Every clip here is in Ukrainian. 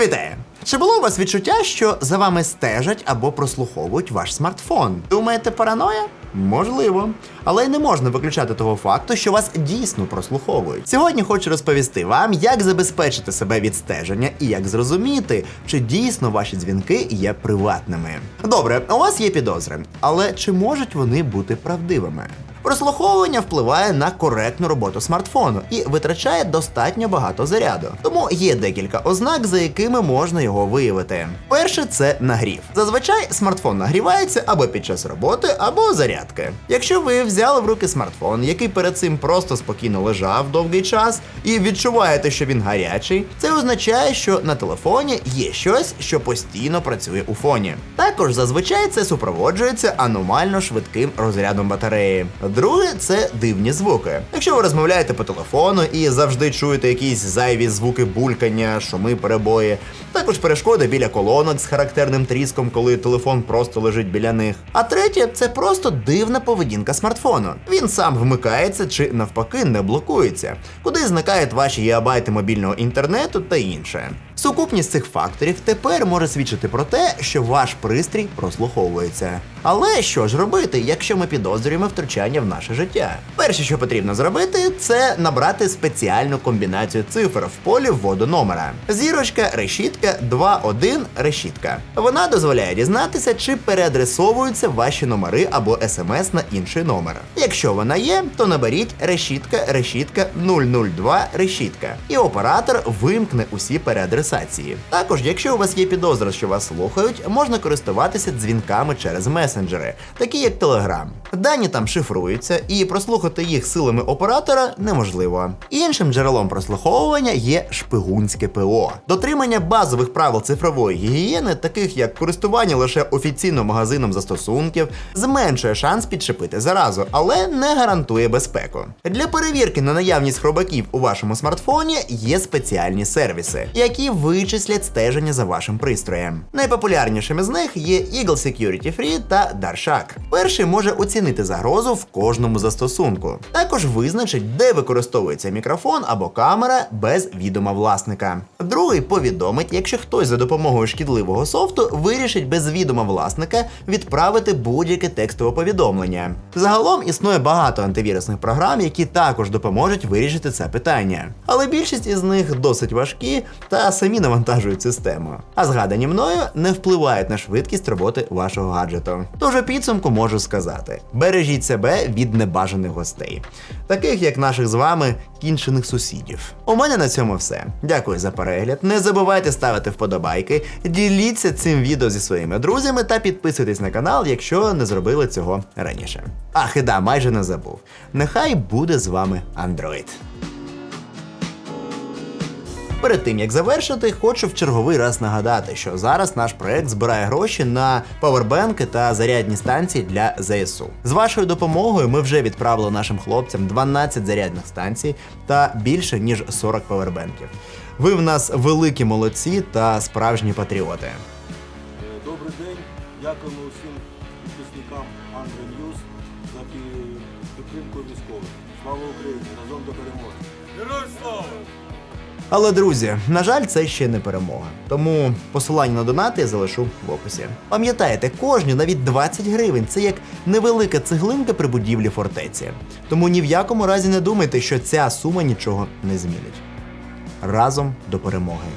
Вітаю! Чи було у вас відчуття, що за вами стежать або прослуховують ваш смартфон? Думаєте, параноя? Можливо, але й не можна виключати того факту, що вас дійсно прослуховують. Сьогодні хочу розповісти вам, як забезпечити себе від стеження і як зрозуміти, чи дійсно ваші дзвінки є приватними. Добре, у вас є підозри, але чи можуть вони бути правдивими? Прослуховування впливає на коректну роботу смартфону і витрачає достатньо багато заряду. Тому є декілька ознак, за якими можна його виявити. Перше це нагрів. Зазвичай смартфон нагрівається або під час роботи, або зарядки. Якщо ви взяли в руки смартфон, який перед цим просто спокійно лежав довгий час, і відчуваєте, що він гарячий, це означає, що на телефоні є щось, що постійно працює у фоні. Також зазвичай це супроводжується аномально швидким розрядом батареї. Друге це дивні звуки. Якщо ви розмовляєте по телефону і завжди чуєте якісь зайві звуки булькання, шуми, перебої, також перешкоди біля колонок з характерним тріском, коли телефон просто лежить біля них. А третє це просто дивна поведінка смартфону. Він сам вмикається чи навпаки не блокується, куди зникають ваші гігабайти мобільного інтернету та інше. Сукупність цих факторів тепер може свідчити про те, що ваш пристрій прослуховується. Але що ж робити, якщо ми підозрюємо втручання в наше життя? Перше, що потрібно зробити, це набрати спеціальну комбінацію цифр в полі вводу номера. Зірочка, решітка, 2-1, решітка. Вона дозволяє дізнатися, чи переадресовуються ваші номери або смс на інший номер. Якщо вона є, то наберіть решітка, решітка 002 решітка, і оператор вимкне усі переадресації. Також, якщо у вас є підозра, що вас слухають, можна користуватися дзвінками через месенджери, такі як Telegram. Дані там шифруються, і прослухати їх силами оператора неможливо. Іншим джерелом прослуховування є шпигунське ПО. Дотримання базових правил цифрової гігієни, таких як користування лише офіційно магазином застосунків, зменшує шанс підчепити заразу, але не гарантує безпеку. Для перевірки на наявність хробаків у вашому смартфоні є спеціальні сервіси, які вичислять стеження за вашим пристроєм. Найпопулярнішими з них є Eagle Security Free та Darshack. Перший може оцінити загрозу в кожному застосунку. Також визначить, де використовується мікрофон або камера без відома власника. Другий повідомить, якщо хтось за допомогою шкідливого софту вирішить без відома власника відправити будь-яке текстове повідомлення. Загалом існує багато антивірусних програм, які також допоможуть вирішити це питання. Але більшість із них досить важкі та самі навантажують систему. А згадані мною не впливають на швидкість роботи вашого гаджету. Тож у підсумку можу сказати: бережіть себе від небажаних гостей, таких як наших з вами кінчених сусідів. У мене на цьому все. Дякую за перегляд. Не забувайте ставити вподобайки, діліться цим відео зі своїми друзями та підписуйтесь на канал, якщо не зробили цього раніше. Ах, і да, майже не забув. Нехай буде з вами Android. Перед тим як завершити, хочу в черговий раз нагадати, що зараз наш проект збирає гроші на павербенки та зарядні станції для ЗСУ. З вашою допомогою ми вже відправили нашим хлопцям 12 зарядних станцій та більше ніж 40 павербенків. Ви в нас великі молодці та справжні патріоти. Е, Добрий день. Дякуємо усім підписникам Android News за пі- підтримку військових. Слава Україні! Разом до перемоги! Героям слава! Але друзі, на жаль, це ще не перемога. Тому посилання на донати я залишу в описі. Пам'ятайте, кожні навіть 20 гривень це як невелика цеглинка при будівлі фортеці. Тому ні в якому разі не думайте, що ця сума нічого не змінить. Разом до перемоги.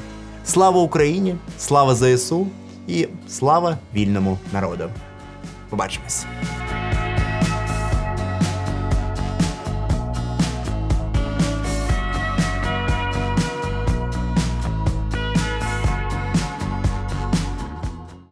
Слава Україні! Слава ЗСУ і слава вільному народу! Побачимось!